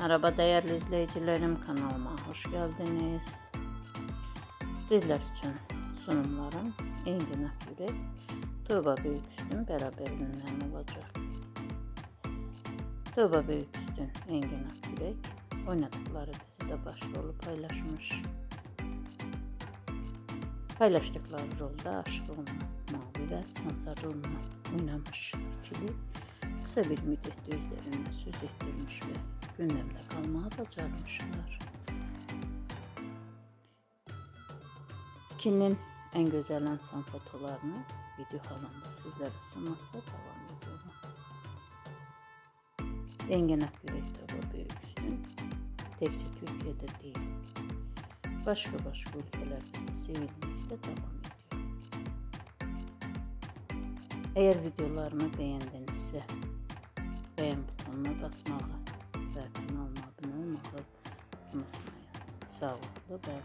Merhaba değerli izleyicilerim kanalıma hoş geldiniz. Sizler için sunumlarım Engin Akgürek, Tuğba Büyüküstün beraberinden olacak. Tuğba Büyüküstün, Engin Akgürek oynadıkları dizide başrolü paylaşmış. Paylaştıkları rolda Olma, Mavi ve Sansar rolunu oynamış ikili kısa bir müddetте üzerinde söz ettirmiş ve gündemde kalmaya başarmışlar. İkinin en güzel insan fotolarını video halinde sizlere sunmakta devam ediyorum. Engin Akgürek Tuğba Büyüküstün tekçe Türkiye'de değil, başka başka ülkelerde de sevilmekte devam ediyor. Eğer videolarımı beğendinizse beğen butonuna basmağı ve kanalıma abone olmayı unutmayın. Sağlıklı ve